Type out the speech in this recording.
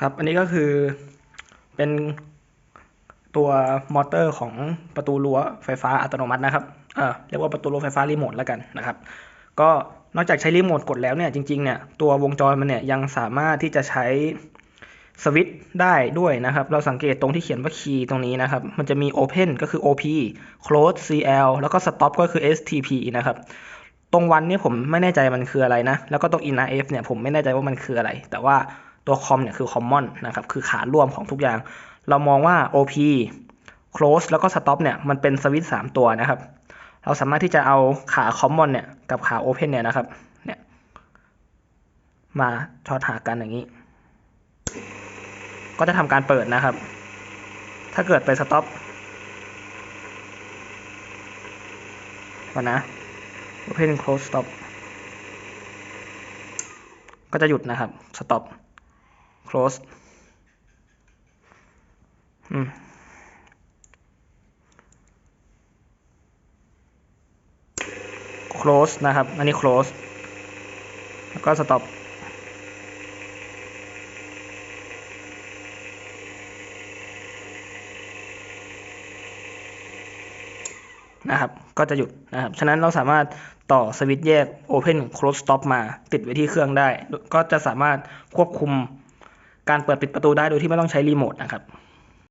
ครับ อันนี้ก็คือเป็นตัวมอเตอร์ของประตูรั้วไฟฟ้าอัตโนมัตินะครับ เออเรียกว่าประตูรั้วไฟฟ้ารีโมทแล้วกันนะครับ ก็นอกจากใช้รีโมทกดแล้วเนี่ยจริงๆเนี่ยตัววงจรมันเนี่ยยังสามารถที่จะใช้สวิตช์ได้ด้วยนะครับ เราสังเกตตรงที่เขียนว่า key ตรงนี้นะครับ มันจะมี open ก็คือ op close cl แล้วก็ stop ก็คือ stp นะครับ ตรงวันนี่ผมไม่แน่ใจมันคืออะไรนะ แล้วก็ตรง inrf เนี่ยผมไม่แน่ใจว่ามันคืออะไร แต่ว่า ตัว com เนี่ยคือ common นะครับ คือขาร่วมของทุกอย่าง เรามองว่า op close แล้วก็ stop เนี่ย มันเป็นสวิตช์สามตัวนะครับ เราสามารถที่จะเอาขา common เนี่ย กับขา open เนี่ยนะครับ เนี่ย มาช็อตหากันอย่างนี้ ก็จะทำการเปิดนะครับ ถ้าเกิดไป stop ก่อนนะ open close stop ก็จะหยุดนะครับ stop close อืม close นะครับ อันนี้ close แล้วก็ stop นะครับ ก็จะหยุดนะครับ ฉะนั้นเราสามารถต่อสวิตช์แยก Open Close Stop มาติดไว้ที่เครื่องได้ ก็จะสามารถควบคุม การเปิดปิดประตูได้โดยที่ไม่ต้องใช้รีโมทนะครับ